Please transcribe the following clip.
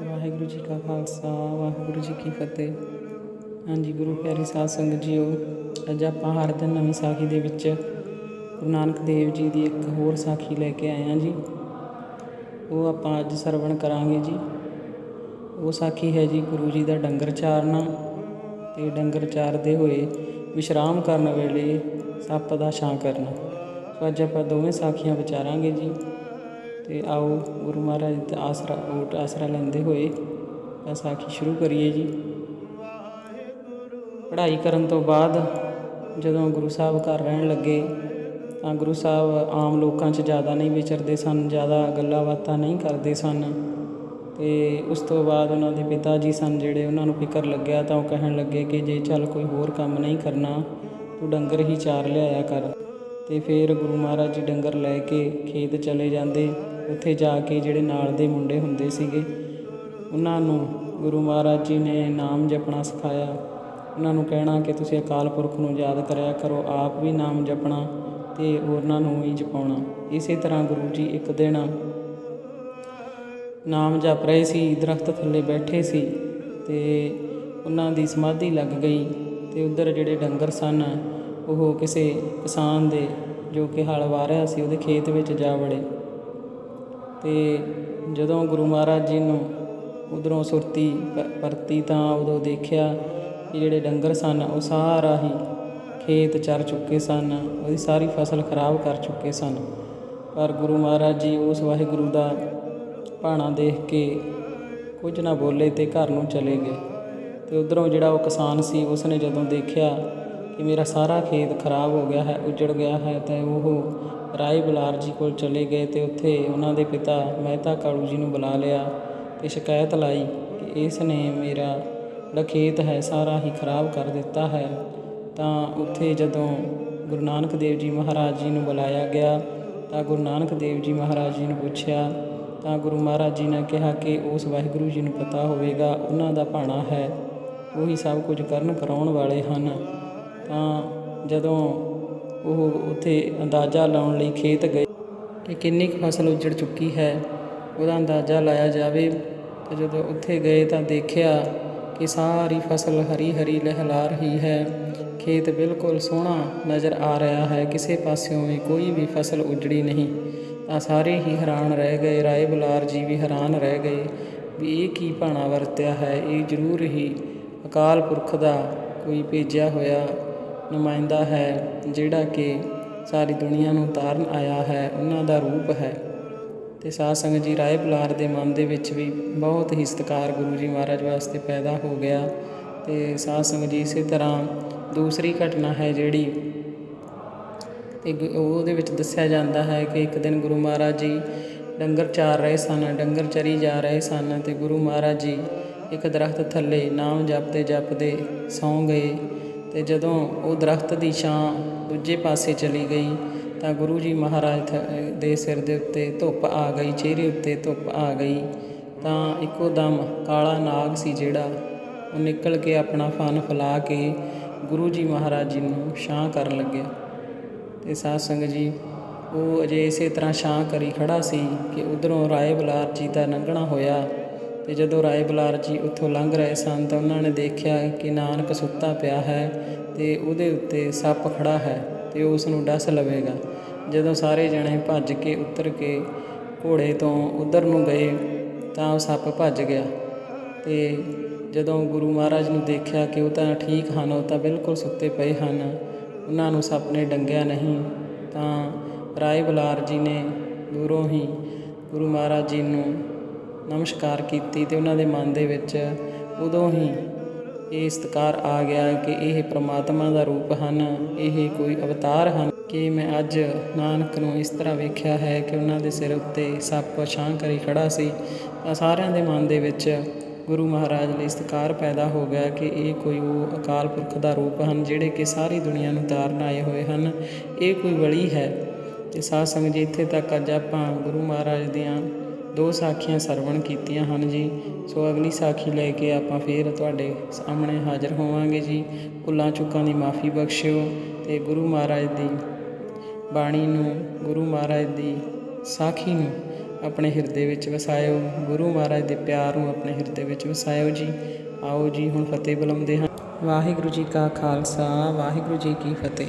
ਵਾਹਿਗੁਰੂ ਜੀ ਕਾ ਖਾਲਸਾ, ਵਾਹਿਗੁਰੂ ਜੀ ਕੀ ਫਤਿਹ। ਹਾਂਜੀ, ਗੁਰੂ ਪਿਆਰੀ ਸਾਧ ਸੰਗਤ ਜੀਓ, ਅੱਜ ਆਪਾਂ ਹਰ ਦਿਨ ਨਵੀਂ ਸਾਖੀ ਦੇ ਵਿੱਚ ਗੁਰੂ ਨਾਨਕ ਦੇਵ ਜੀ ਦੀ ਇੱਕ ਹੋਰ ਸਾਖੀ ਲੈ ਕੇ ਆਏ ਹਾਂ ਜੀ। ਉਹ ਆਪਾਂ ਅੱਜ ਸਰਵਣ ਕਰਾਂਗੇ ਜੀ। ਉਹ ਸਾਖੀ ਹੈ ਜੀ ਗੁਰੂ ਜੀ ਦਾ ਡੰਗਰ ਚਾਰਨਾ ਤੇ ਡੰਗਰ ਚਾਰਦੇ ਹੋਏ ਵਿਸ਼ਰਾਮ ਕਰਨ ਵੇਲੇ ਸੱਪ ਦਾ ਛਾਂ ਕਰਨਾ। ਸੋ ਅੱਜ ਆਪਾਂ ਦੋਵੇਂ ਸਾਖੀਆਂ ਵਿਚਾਰਾਂਗੇ ਜੀ। ਅਤੇ ਆਓ ਗੁਰੂ ਮਹਾਰਾਜ ਦਾ ਆਸਰਾ ਓਟ ਆਸਰਾ ਲੈਂਦੇ ਹੋਏ ਇਹ ਸਾਖੀ ਸ਼ੁਰੂ ਕਰੀਏ ਜੀ। ਪੜ੍ਹਾਈ ਕਰਨ ਤੋਂ ਬਾਅਦ ਜਦੋਂ ਗੁਰੂ ਸਾਹਿਬ ਘਰ ਰਹਿਣ ਲੱਗੇ ਤਾਂ ਗੁਰੂ ਸਾਹਿਬ ਆਮ ਲੋਕਾਂ 'ਚ ਜ਼ਿਆਦਾ ਨਹੀਂ ਵਿਚਰਦੇ ਸਨ, ਜ਼ਿਆਦਾ ਗੱਲਾਂ ਬਾਤਾਂ ਨਹੀਂ ਕਰਦੇ ਸਨ ਤੇ ਉਸ ਤੋਂ ਬਾਅਦ ਉਹਨਾਂ ਦੇ ਪਿਤਾ ਜੀ ਸਨ ਜਿਹੜੇ ਉਹਨਾਂ ਨੂੰ ਫਿਕਰ ਲੱਗਿਆ ਤਾਂ ਉਹ ਕਹਿਣ ਲੱਗੇ ਕਿ ਜੇ ਚੱਲ ਕੋਈ ਹੋਰ ਕੰਮ ਨਹੀਂ ਕਰਨਾ, ਤੂੰ ਡੰਗਰ ਹੀ ਚਾਰ ਲਿਆਇਆ ਕਰ। ਤੇ ਫਿਰ ਗੁਰੂ ਮਹਾਰਾਜ ਜੀ ਡੰਗਰ ਲੈ ਕੇ ਖੇਤ ਚਲੇ ਜਾਂਦੇ ਉੱਥੇ ਜਾ ਕੇ ਜਿਹੜੇ ਨਾਲ ਦੇ ਮੁੰਡੇ ਹੁੰਦੇ ਸੀਗੇ, ਉਹਨਾਂ ਨੂੰ ਗੁਰੂ ਮਹਾਰਾਜ ਜੀ ਨੇ ਨਾਮ ਜਪਣਾ ਸਿਖਾਇਆ। ਉਹਨਾਂ ਨੂੰ ਕਹਿਣਾ ਕਿ ਤੁਸੀਂ ਅਕਾਲ ਪੁਰਖ ਨੂੰ ਯਾਦ ਕਰਿਆ ਕਰੋ, ਆਪ ਵੀ ਨਾਮ ਜਪਣਾ ਤੇ ਹੋਰਨਾਂ ਨੂੰ ਵੀ ਜਪਾਉਣਾ। ਇਸੇ ਤਰ੍ਹਾਂ ਗੁਰੂ ਜੀ ਇੱਕ ਦਿਨ ਨਾਮ ਜਪ ਰਹੇ ਸੀ, ਦਰਖਤ ਥੱਲੇ ਬੈਠੇ ਸੀ ਤੇ ਉਹਨਾਂ ਦੀ ਸਮਾਧੀ ਲੱਗ ਗਈ ਤੇ ਉਧਰ ਜਿਹੜੇ ਡੰਗਰ ਸਨ, ਉਹ ਕਿਸੇ ਕਿਸਾਨ ਦੇ ਜੋ ਕਿ ਹਲ ਵਾਰਿਆ ਸੀ, ਉਹਦੇ ਖੇਤ ਵਿੱਚ ਜਾ ਵੜੇ। ਤੇ ਜਦੋਂ ਗੁਰੂ ਮਹਾਰਾਜ ਜੀ ਨੂੰ ਉੱਧਰੋਂ ਸੁਰਤੀ ਪ- ਪਰਤੀ ਤਾਂ ਉਦੋਂ ਦੇਖਿਆ ਕਿ ਜਿਹੜੇ ਡੰਗਰ ਸਨ ਉਹ ਸਾਰਾ ਹੀ ਖੇਤ ਚਰ ਚੁੱਕੇ ਸਨ, ਉਹਦੀ ਸਾਰੀ ਫਸਲ ਖਰਾਬ ਕਰ ਚੁੱਕੇ ਸਨ। ਪਰ ਗੁਰੂ ਮਹਾਰਾਜ ਜੀ ਉਸ ਵਾਹਿਗੁਰੂ ਦਾ ਭਾਣਾ ਦੇਖ ਕੇ ਕੁਝ ਨਾ ਬੋਲੇ ਤੇ ਘਰ ਨੂੰ ਚਲੇ ਗਏ। ਤੇ ਉਧਰੋਂ ਜਿਹੜਾ ਉਹ ਕਿਸਾਨ ਸੀ, ਉਸਨੇ ਜਦੋਂ ਦੇਖਿਆ ਕਿ ਮੇਰਾ ਸਾਰਾ ਖੇਤ ਖਰਾਬ ਹੋ ਗਿਆ ਹੈ, ਉਜੜ ਗਿਆ ਹੈ, ਤਾਂ ਉਹ ਰਾਏ ਬੁਲਾਰ ਜੀ ਕੋਲ ਚਲੇ ਗਏ ਅਤੇ ਉੱਥੇ ਉਹਨਾਂ ਦੇ ਪਿਤਾ ਮਹਿਤਾ ਕਾਲੂ ਜੀ ਨੂੰ ਬੁਲਾ ਲਿਆ ਅਤੇ ਸ਼ਿਕਾਇਤ ਲਾਈ ਕਿ ਇਸ ਨੇ ਮੇਰਾ ਜਿਹੜਾ ਖੇਤ ਹੈ ਸਾਰਾ ਹੀ ਖਰਾਬ ਕਰ ਦਿੱਤਾ ਹੈ। ਤਾਂ ਉੱਥੇ ਜਦੋਂ ਗੁਰੂ ਨਾਨਕ ਦੇਵ ਜੀ ਮਹਾਰਾਜ ਜੀ ਨੂੰ ਬੁਲਾਇਆ ਗਿਆ ਤਾਂ ਗੁਰੂ ਨਾਨਕ ਦੇਵ ਜੀ ਮਹਾਰਾਜ ਜੀ ਨੂੰ ਪੁੱਛਿਆ, ਤਾਂ ਗੁਰੂ ਮਹਾਰਾਜ ਜੀ ਨੇ ਕਿਹਾ ਕਿ ਉਸ ਵਾਹਿਗੁਰੂ ਜੀ ਨੂੰ ਪਤਾ ਹੋਵੇਗਾ, ਉਹਨਾਂ ਦਾ ਭਾਣਾ ਹੈ, ਉਹੀ ਸਭ ਕੁਝ ਕਰਨ ਕਰਾਉਣ ਵਾਲੇ ਹਨ। ਤਾਂ ਜਦੋਂ ਉਹ ਉੱਥੇ ਅੰਦਾਜ਼ਾ ਲਾਉਣ ਲਈ ਖੇਤ ਗਏ ਕਿ ਕਿੰਨੀ ਕੁ ਫਸਲ ਉੱਜੜ ਚੁੱਕੀ ਹੈ। ਉਹਦਾ ਅੰਦਾਜ਼ਾ ਲਾਇਆ ਜਾਵੇ ਤੇ ਜਦੋਂ ਉੱਥੇ ਗਏ ਤਾਂ ਦੇਖਿਆ ਕਿ ਸਾਰੀ ਫਸਲ ਹਰੀ ਹਰੀ ਲਹਿਲਾ ਰਹੀ ਹੈ। ਖੇਤ ਬਿਲਕੁਲ ਸੋਹਣਾ ਨਜ਼ਰ ਆ ਰਿਹਾ ਹੈ। ਕਿਸੇ ਪਾਸਿਓਂ ਵੀ ਕੋਈ ਵੀ ਫਸਲ ਉਜੜੀ ਨਹੀਂ। ਤਾਂ ਸਾਰੇ ਹੀ ਹੈਰਾਨ ਰਹਿ ਗਏ। ਰਾਏ ਬੁਲਾਰ ਜੀ ਵੀ ਹੈਰਾਨ ਰਹਿ ਗਏ ਵੀ ਇਹ ਕੀ ਭਾਣਾ ਵਰਤਿਆ ਹੈ। ਇਹ ਜ਼ਰੂਰ ਹੀ ਅਕਾਲ ਪੁਰਖ ਦਾ ਕੋਈ ਭੇਜਿਆ ਹੋਇਆ ਨੁਮਾਇੰਦਾ ਹੈ, ਜਿਹੜਾ ਕਿ ਸਾਰੀ ਦੁਨੀਆ ਨੂੰ ਤਾਰਨ ਆਇਆ ਹੈ, ਉਹਨਾਂ ਦਾ ਰੂਪ ਹੈ। ਤੇ ਸਾਧ ਸੰਗਤ ਜੀ, ਰਾਏ ਬੁਲਾਰ ਦੇ ਮਨ ਦੇ ਵਿੱਚ ਵੀ ਬਹੁਤ ਹੀ ਸਤਿਕਾਰ ਗੁਰੂ ਜੀ ਮਹਾਰਾਜ ਵਾਸਤੇ ਪੈਦਾ ਹੋ ਗਿਆ। ਤੇ ਸਾਧ ਸੰਗਤ ਜੀ, ਇਸੇ ਤਰ੍ਹਾਂ ਦੂਸਰੀ ਘਟਨਾ ਹੈ ਜਿਹੜੀ ਤੇ ਗ- ਉਹਦੇ ਵਿੱਚ ਦੱਸਿਆ ਜਾਂਦਾ ਹੈ ਕਿ ਇੱਕ ਦਿਨ ਗੁਰੂ ਮਹਾਰਾਜ ਜੀ ਡੰਗਰ ਚਾਰ ਰਹੇ ਸਨ, ਡੰਗਰ ਚਰੀ ਜਾ ਰਹੇ ਸਨ ਤੇ ਗੁਰੂ ਮਹਾਰਾਜ ਜੀ ਇੱਕ ਦਰਖਤ ਥੱਲੇ ਨਾਮ ਜਪਦੇ ਜਪਦੇ ਸੌਂ ਗਏ। ਤੇ ਜਦੋਂ ਉਹ ਦਰਖਤ ਦੀ ਛਾਂ ਦੂਜੇ ਪਾਸੇ ਚਲੀ ਗਈ ਤਾਂ ਗੁਰੂ ਜੀ ਮਹਾਰਾਜ ਥ- ਦੇ ਸਿਰ ਦੇ ਉੱਤੇ ਧੁੱਪ ਆ ਗਈ, ਚਿਹਰੇ ਉੱਤੇ ਧੁੱਪ ਆ ਗਈ। ਤਾਂ ਇੱਕੋ ਦਮ ਕਾਲਾ ਨਾਗ ਸੀ ਜਿਹੜਾ ਉਹ ਨਿਕਲ ਕੇ ਆਪਣਾ ਫਨ ਫੈਲਾ ਕੇ ਗੁਰੂ ਜੀ ਮਹਾਰਾਜ ਜੀ ਨੂੰ ਛਾਂ ਕਰਨ ਲੱਗਿਆ। ਤੇ ਸਾਧ ਸੰਗਤ ਜੀ, ਉਹ ਅਜੇ ਇਸੇ ਤਰ੍ਹਾਂ ਛਾਂ ਕਰੀ ਖੜਾ ਸੀ ਕਿ ਉਧਰੋਂ ਰਾਏ ਬਲਾਰ ਜੀ ਦਾ ਲੰਘਣਾ ਹੋਇਆ ਤੇ ਜਦੋਂ ਰਾਏ ਬੁਲਾਰ ਜੀ ਉੱਥੋਂ ਲੰਘ ਰਹੇ ਸਨ ਤਾਂ ਉਹਨਾਂ ਨੇ ਦੇਖਿਆ ਕਿ ਨਾਨਕ ਸੁੱਤਾ ਪਿਆ ਹੈ ਤੇ ਉਹਦੇ ਉੱਤੇ ਸੱਪ ਖੜਾ ਹੈ ਤੇ ਉਹ ਉਸ ਨੂੰ ਡਸ ਲਵੇਗਾ। ਜਦੋਂ ਸਾਰੇ ਜਣੇ ਭੱਜ ਕੇ ਉੱਤਰ ਕੇ ਘੋੜੇ ਤੋਂ ਉਧਰ ਨੂੰ ਗਏ ਤਾਂ ਉਹ ਸੱਪ ਭੱਜ ਗਿਆ ਤੇ ਜਦੋਂ ਗੁਰੂ ਮਹਾਰਾਜ ਨੂੰ ਦੇਖਿਆ ਕਿ ਉਹ ਤਾਂ ਠੀਕ ਹਨ, ਉਹ ਤਾਂ ਬਿਲਕੁਲ ਸੁੱਤੇ ਪਏ ਹਨ, ਉਹਨਾਂ ਨੂੰ ਸੱਪ ਨੇ ਡੰਗਿਆ ਨਹੀਂ ਤਾਂ ਰਾਏ ਬੁਲਾਰ ਜੀ ਨੇ ਦੂਰੋਂ ਹੀ ਗੁਰੂ ਮਹਾਰਾਜ ਜੀ ਨੂੰ ਨਮਸਕਾਰ ਕੀਤੀ ਤੇ ਉਹਨਾਂ ਦੇ ਮਨ ਦੇ ਵਿੱਚ ਉਦੋਂ ਹੀ ਇਹ ਸਤਿਕਾਰ ਆ ਗਿਆ ਕਿ ਇਹ ਪ੍ਰਮਾਤਮਾ ਦਾ ਰੂਪ ਹਨ, ਇਹ ਕੋਈ ਅਵਤਾਰ ਹਨ ਕਿ ਮੈਂ ਅੱਜ ਨਾਨਕ ਨੂੰ ਇਸ ਤਰ੍ਹਾਂ ਵੇਖਿਆ ਹੈ ਕਿ ਉਹਨਾਂ ਦੇ ਸਿਰ ਉੱਤੇ ਸੱਪ ਛਾਂ ਕਰੀ ਖੜਾ ਸੀ। ਤਾਂ ਸਾਰਿਆਂ ਦੇ ਮਨ ਦੇ ਵਿੱਚ ਗੁਰੂ ਮਹਾਰਾਜ ਲਈ ਸਤਿਕਾਰ ਪੈਦਾ ਹੋ ਗਿਆ ਕਿ ਇਹ ਕੋਈ ਉਹ ਅਕਾਲ ਪੁਰਖ ਦਾ ਰੂਪ ਹਨ ਜਿਹੜੇ ਕਿ ਸਾਰੀ ਦੁਨੀਆ ਨੂੰ ਤਾਰਨ ਆਏ ਹੋਏ ਹਨ। ਇਹ ਕੋਈ ਵਲੀ ਹੈ। ਤੇ ਸਾਧ ਸੰਗਤ ਜੀ, ਇੱਥੇ ਤੱਕ ਅੱਜ ਆਪਾਂ ਗੁਰੂ ਮਹਾਰਾਜ ਦੀਆਂ ਦੋ ਸਾਖੀਆਂ ਸਰਵਣ ਕੀਤੀਆਂ ਹਨ ਜੀ। ਸੋ ਅਗਲੀ ਸਾਖੀ ਲੈ ਕੇ ਆਪਾਂ ਫੇਰ ਤੁਹਾਡੇ ਸਾਹਮਣੇ ਹਾਜ਼ਰ ਹੋਵਾਂਗੇ ਜੀ। ਭੁੱਲਾਂ ਚੁੱਕਾਂ ਦੀ ਮਾਫੀ ਬਖਸ਼ਿਓ ਤੇ ਗੁਰੂ ਮਹਾਰਾਜ ਦੀ ਬਾਣੀ ਨੂੰ, ਗੁਰੂ ਮਹਾਰਾਜ ਦੀ ਸਾਖੀ ਨੂੰ ਆਪਣੇ ਹਿਰਦੇ ਵਿੱਚ ਵਸਾਇਓ। ਗੁਰੂ ਮਹਾਰਾਜ ਦੇ ਪਿਆਰ ਨੂੰ ਆਪਣੇ ਹਿਰਦੇ ਵਿੱਚ ਵਸਾਇਓ ਜੀ। ਆਓ ਜੀ, ਹੁਣ ਫਤਿਹ ਬੁਲਾਉਂਦੇ ਹਾਂ। ਵਾਹਿਗੁਰੂ ਜੀ ਕਾ ਖਾਲਸਾ, ਵਾਹਿਗੁਰੂ ਜੀ ਕੀ ਫਤਿਹ।